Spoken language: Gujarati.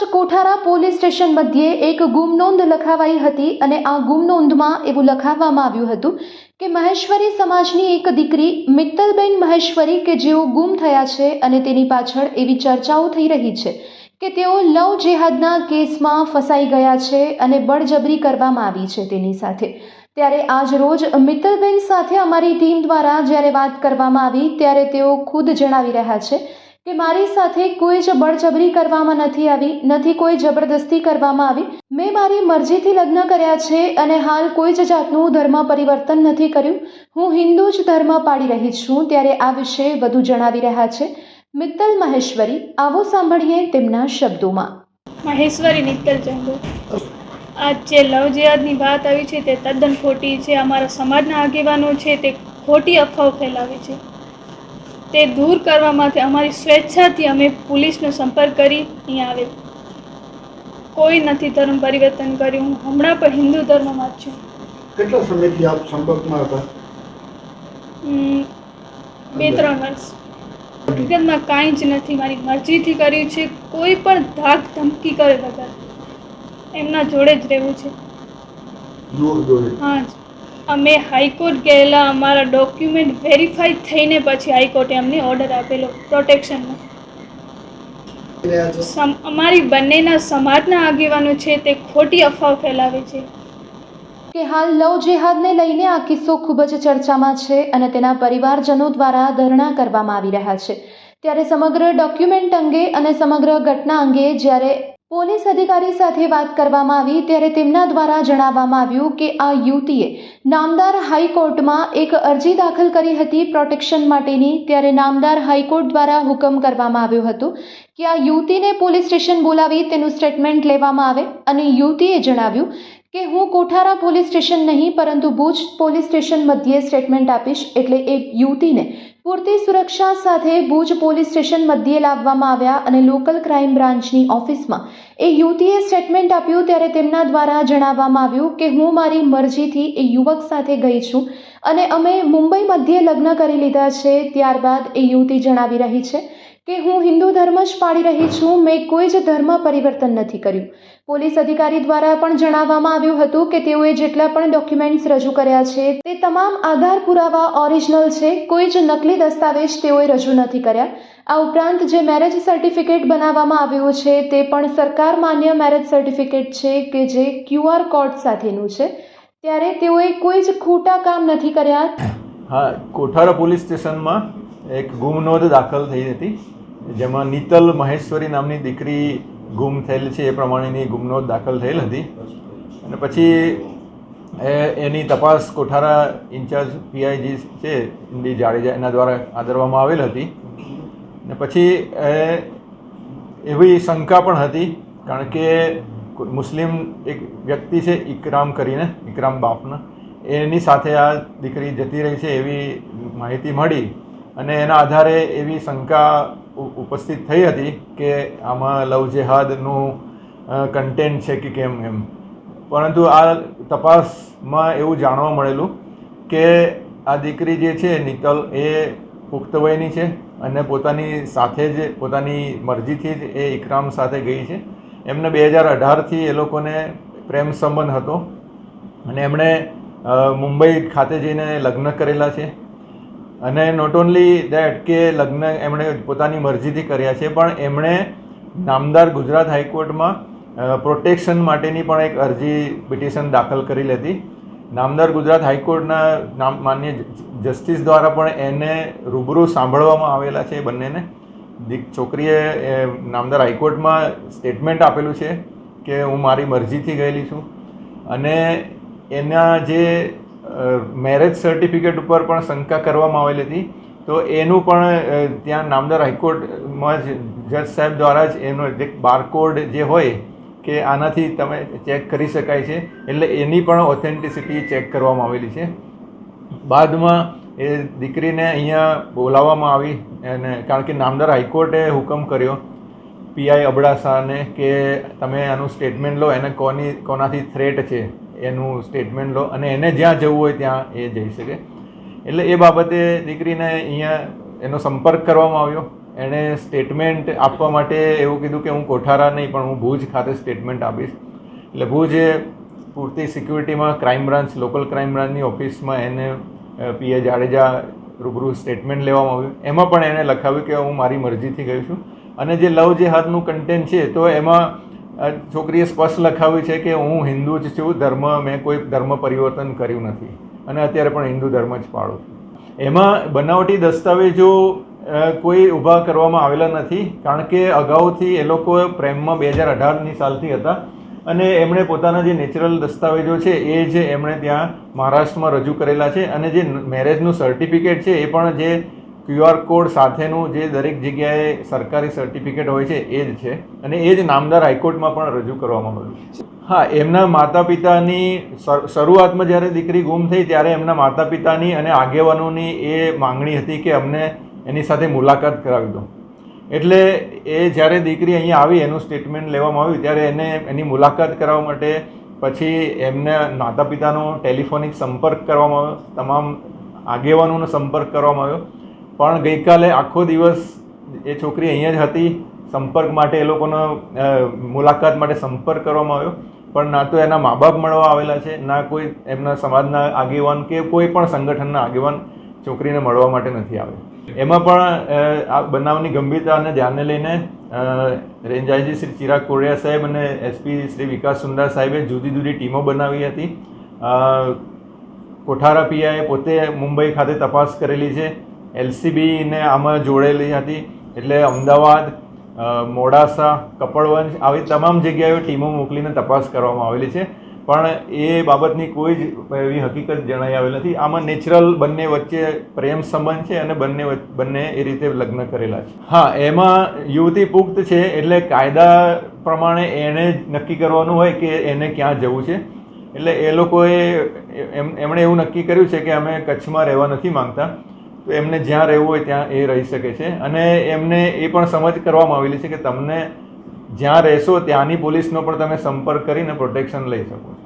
જ કોઠારા પોલીસ સ્ટેશન મધ્યે એક ગુમનોંધ લખાવાઈ હતી અને આ ગુમનોંધમાં એવું લખાવવામાં આવ્યું હતું કે મહેશ્વરી સમાજની એક દીકરી મિત્તલબેન મહેશ્વરી કે જેઓ ગુમ થયા છે અને તેની પાછળ એવી ચર્ચાઓ થઈ રહી છે કે તેઓ લવ જેહાદના કેસમાં ફસાઈ ગયા છે અને બળજબરી કરવામાં આવી છે તેની સાથે. ત્યારે આજ રોજ મિત્તલબેન સાથે અમારી ટીમ દ્વારા જ્યારે વાત કરવામાં આવી ત્યારે તેઓ ખુદ જણાવી રહ્યા છે કે મારી સાથે કોઈ જ બળજબરી કરવામાં નથી આવી, નથી કોઈ જબરદસ્તી કરવામાં આવી. મેં મારી મરજીથી લગ્ન કર્યા છે અને હાલ કોઈ જ જાતનું ધર્મ પરિવર્તન નથી કર્યું. હું હિન્દુ જ ધર્મ પાડી રહી છું ત્યારે આ વિશે વધુ જણાવી રહ્યા છે. મિત્તલ મહેશ્વરી, આવો સાંભળીએ તેમના શબ્દોમાં. મહેશ્વરી નિત્તલ ચંદુ. આ જે લવ જેહાદની વાત આવી છે તે તદ્દન ખોટી છે. અમારા સમાજના આગેવાનો છે તે ખોટી અફવાઓ ફેલાવે છે. તે દૂર કરવા માટે અમારી સ્વેચ્છાથી અમે પોલીસનો સંપર્ક કરી અહીંયા આવે કોઈ નથી ધર્મ પરિવર્તન કર્યું. હું હમણાં પણ હિન્દુ ધર્મમાં જ છું. કેટલા સમયથી આપ સંપર્કમાં હતા? બે ત્રણ વર્ષ. હકીકતમાં કાંઈ જ નથી મારી મરજીથી કર્યું છે. કોઈ પણ ધાક ધમકી કરે વગર. એમના જોડે જ રહેવું છે. હા જ. અમે હાઈકોર્ટ ગયેલા, અમારા ડોક્યુમેન્ટ વેરીફાઈ થઈને પછી હાઈકોર્ટે અમને ઓર્ડર આપેલો પ્રોટેક્શનનો અમારી બંનેના સમાજના આગેવાનો છે તે ખોટી અફવા ફેલાવે છે. કે હાલ લવ જેહાદને લઈને આ કિસ્સો ખૂબ જ ચર્ચામાં છે અને તેના પરિવારજનો દ્વારા ધરણા કરવામાં આવી રહ્યા છે. ત્યારે સમગ્ર ડોક્યુમેન્ટ અંગે અને સમગ્ર ઘટના અંગે જ્યારે પોલીસ અધિકારી સાથે વાત કરવામાં આવી ત્યારે તેમના દ્વારા જણાવવામાં આવ્યું કે આ યુવતીએ નામદાર હાઈકોર્ટમાં એક અરજી દાખલ કરી હતી પ્રોટેક્શન માટેની. ત્યારે નામદાર હાઈકોર્ટ દ્વારા હુકમ કરવામાં આવ્યો હતો કે આ યુવતીને પોલીસ સ્ટેશન બોલાવી તેનું સ્ટેટમેન્ટ લેવામાં આવે અને યુવતીએ જણાવ્યું કે હું કોઠારા પોલીસ સ્ટેશન નહીં, પરંતુ ભુજ પોલીસ સ્ટેશન મધ્યે સ્ટેટમેન્ટ આપીશ એટલે એ યુવતીને પૂરતી સુરક્ષા સાથે ભુજ પોલીસ સ્ટેશન મધ્યે લાવવામાં આવ્યા અને લોકલ ક્રાઇમ બ્રાન્ચની ઓફિસમાં એ યુવતીએ સ્ટેટમેન્ટ આપ્યું ત્યારે તેમના દ્વારા જણાવવામાં આવ્યું કે હું મારી મરજીથી એ યુવક સાથે ગઈ છું અને અમે મુંબઈ મધ્યે લગ્ન કરી લીધા છે, ત્યારબાદ એ યુવતી જણાવી રહી છે. કે હું હિન્દુ ધર્મ જ પાડી રહી છું, મેં કોઈ જ ધર્મ પરિવર્તન નથી કર્યું. પોલીસ અધિકારી દ્વારા પણ જણાવવામાં આવ્યું હતું કે તેઓએ જેટલા પણ ડોક્યુમેન્ટ્સ રજૂ કર્યા છે, તે તમામ આધાર પુરાવા ઓરિજિનલ છે, કોઈ જ નકલી દસ્તાવેજ તેઓએ રજૂ નથી કર્યા. આ ઉપરાંત જે મેરેજ સર્ટિફિકેટ બનાવવામાં આવ્યું છે, તે પણ સરકાર માન્ય મેરેજ સર્ટિફિકેટ છે કે જે ક્યુઆર કોડ સાથેનું છે. ત્યારે તેઓએ કોઈ જ ખોટા કામ નથી કર્યા. હા, કોઠારા પોલીસ સ્ટેશનમાં એક ગુમ નોંધ દાખલ થઈ હતી. જેમાં નીતલ મહેશ્વરી નામની દીકરી ગુમ થયેલ છે, એ પ્રમાણેની ગુમ દાખલ થયેલ હતી. અને પછી એ એની તપાસ કોઠારા ઇન્ચાર્જ પીઆઈજી છે ડી જાડેજા, એના દ્વારા આદરવામાં આવેલ હતી. ને પછી એ એવી શંકા પણ હતી, કારણ કે મુસ્લિમ એક વ્યક્તિ છે ઇકરામ કરીને ઇકરામ બાપના, એની સાથે આ દીકરી જતી રહી છે એવી માહિતી મળી. અને એના આધારે એવી શંકા ઉપસ્થિત થઈ હતી કે આમાં લવ જેહાદનું કન્ટેન્ટ છે કે કેમ એમ. પરંતુ આ તપાસમાં એવું જાણવા મળેલું કે આ દીકરી જે છે, નિતલ, એ પુખ્ત વયની છે અને પોતાની સાથે જ, પોતાની મરજીથી જ એ ઇકરામ સાથે ગઈ છે. એમને બે હજાર અઢારથી એ લોકોને પ્રેમ સંબંધ હતો અને એમણે મુંબઈ ખાતે જઈને લગ્ન કરેલા છે. અને નોટ ઓન્લી દેટ કે લગ્ન એમણે પોતાની મરજીથી કર્યા છે, પણ એમણે નામદાર ગુજરાત હાઈકોર્ટમાં પ્રોટેક્શન માટેની પણ એક અરજી પિટિશન દાખલ કરી લીધી. નામદાર ગુજરાત હાઈકોર્ટના નામ, માન્ય જસ્ટિસ દ્વારા પણ એને રૂબરૂ સાંભળવામાં આવેલા છે બંનેને. દીક, છોકરીએ નામદાર હાઈકોર્ટમાં સ્ટેટમેન્ટ આપેલું છે કે હું મારી મરજીથી ગયેલી છું. અને એના જે મેરેજ સર્ટિફિકેટ ઉપર પણ શંકા કરવામાં આવેલી હતી. તો એનું પણ ત્યાં નામદાર હાઈકોર્ટમાં જ, જજ સાહેબ દ્વારા જ એનો જે બારકોડ જે હોય કે આનાથી તમે ચેક કરી શકાય છે. એટલે એની પણ ઓથેન્ટિસિટી ચેક કરવામાં આવેલી છે. બાદમાં એ દીકરીને અહીંયા બોલાવવામાં આવી અને કારણ કે નામદાર હાઈકોર્ટે હુકમ કર્યો. પીઆઈ અબડાસાને કે તમે આનું સ્ટેટમેન્ટ લો, એને કોની, કોનાથી થ્રેટ છે. એનું સ્ટેટમેન્ટ લો અને એને જ્યાં જવું હોય ત્યાં એ જઈ શકે. એટલે એ બાબતે દીકરીને અહીંયા એનો સંપર્ક કરવામાં આવ્યો. એણે સ્ટેટમેન્ટ આપવા માટે એવું કીધું કે હું કોઠારા નહીં, પણ હું ભુજ ખાતે સ્ટેટમેન્ટ આપીશ. એટલે ભુજ પૂરતી સિક્યુરિટીમાં ક્રાઇમ બ્રાન્ચ લોકલ ક્રાઇમ બ્રાન્ચની ઓફિસમાં એને પીએ જાડેજા રૂબરૂ સ્ટેટમેન્ટ લેવામાં આવ્યું. એમાં પણ એણે લખાવ્યું કે હું મારી મરજીથી ગયું છું. અને જે લવ જે હાથનું કન્ટેન્ટ છે, તો એમાં છોકરીએ સ્પષ્ટ લખાવ્યું છે કે હું હિન્દુ જ છું, ધર્મ મેં કોઈ ધર્મ પરિવર્તન કર્યું નથી અને અત્યારે પણ હિન્દુ ધર્મ જ પાળું છું. એમાં બનાવટી દસ્તાવેજો કોઈ ઊભા કરવામાં આવેલા નથી કારણ કે અગાઉથી એ લોકો પ્રેમમાં બે હજાર અઢારની સાલથી હતા અને એમણે પોતાના જે નેચરલ દસ્તાવેજો છે એ જ એમણે ત્યાં મહારાષ્ટ્રમાં રજૂ કરેલા છે અને જે મેરેજનું સર્ટિફિકેટ છે એ પણ જે ક્યુઆર કોડ સાથેનું જે દરેક જગ્યાએ સરકારી સર્ટિફિકેટ હોય છે, એ જ છે. અને એ જ નામદાર હાઈકોર્ટમાં પણ રજૂ કરવામાં આવ્યું છે. હા, એમના માતા પિતાની શરૂઆતમાં જ્યારે દીકરી ગુમ થઈ, ત્યારે એમના માતા પિતાની અને આગેવાનોની એ માંગણી હતી કે અમને એની સાથે મુલાકાત કરાવી દો. એટલે એ જ્યારે દીકરી અહીંયા આવી, એનું સ્ટેટમેન્ટ લેવામાં આવ્યું, ત્યારે એને એની મુલાકાત કરાવવા માટે પછી એમને માતા પિતાનો ટેલિફોનિક સંપર્ક કરવામાં આવ્યો, તમામ આગેવાનોનો સંપર્ક કરવામાં આવ્યો. પણ ગઈકાલે આખો દિવસ એ છોકરી અહીંયા જ હતી. સંપર્ક માટે એ લોકોનો મુલાકાત માટે સંપર્ક કરવામાં આવ્યો. પણ ના તો એના મા બાપ મળવા આવેલા છે, ના કોઈ એમના સમાજના આગેવાન કે કોઈ પણ સંગઠનના આગેવાન છોકરીને મળવા માટે નથી આવ્યો. એમાં પણ આ બનાવની ગંભીરતાને ધ્યાને લઈને રેન્જ આઈજી શ્રી ચિરાગ કોડિયા સાહેબ અને એસપી શ્રી વિકાસ સુંદર સાહેબે જુદી જુદી ટીમો બનાવી હતી. કોઠારા પીઆઈએ પોતે મુંબઈ ખાતે તપાસ કરેલી છે. એલસીબીને આમાં જોડેલી હતી. એટલે અમદાવાદ મોડાસા, કપડવંજ આવી તમામ જગ્યાએ ટીમો મોકલીને તપાસ કરવામાં આવેલી છે. પણ એ બાબતની કોઈ જ એવી હકીકત જણાઈ આવેલ નથી. આમાં નેચરલ બંને વચ્ચે પ્રેમ સંબંધ છે અને બંને બંને એ રીતે લગ્ન કરેલા છે. હા, એમાં યુવતી પુખ્ત છે એટલે કાયદા પ્રમાણે એણે નક્કી કરવાનું હોય કે એને ક્યાં જવું છે. એટલે એ લોકોએ એમ, એમણે એવું નક્કી કર્યું છે કે અમે કચ્છમાં રહેવા નથી માંગતા. તો એમને જ્યાં રહેવું હોય ત્યાં એ રહી શકે છે. અને એમને એ પણ સમજ કરવામાં આવેલી છે કે તમને જ્યાં રહેશો ત્યાંની પોલીસનો પણ તમે સંપર્ક કરીને પ્રોટેક્શન લઈ શકો છો.